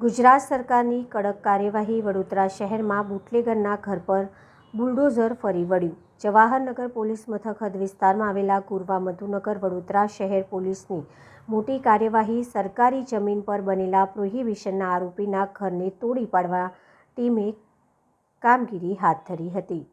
ગુજરાત સરકારની કડક કાર્યવાહી વડોદરા શહેરમાં બુટલેગરના ઘર પર બુલડોઝર ફરી વળ્યું. જવાહરનગર પોલીસ મથક હદ વિસ્તારમાં આવેલા કુરવા મધુનગર વડોદરા શહેર પોલીસની મોટી કાર્યવાહી સરકારી જમીન પર બનેલા પ્રોહિબિશનના આરોપીના ઘરને તોડી પાડવા ટીમે કામગીરી હાથ ધરી હતી.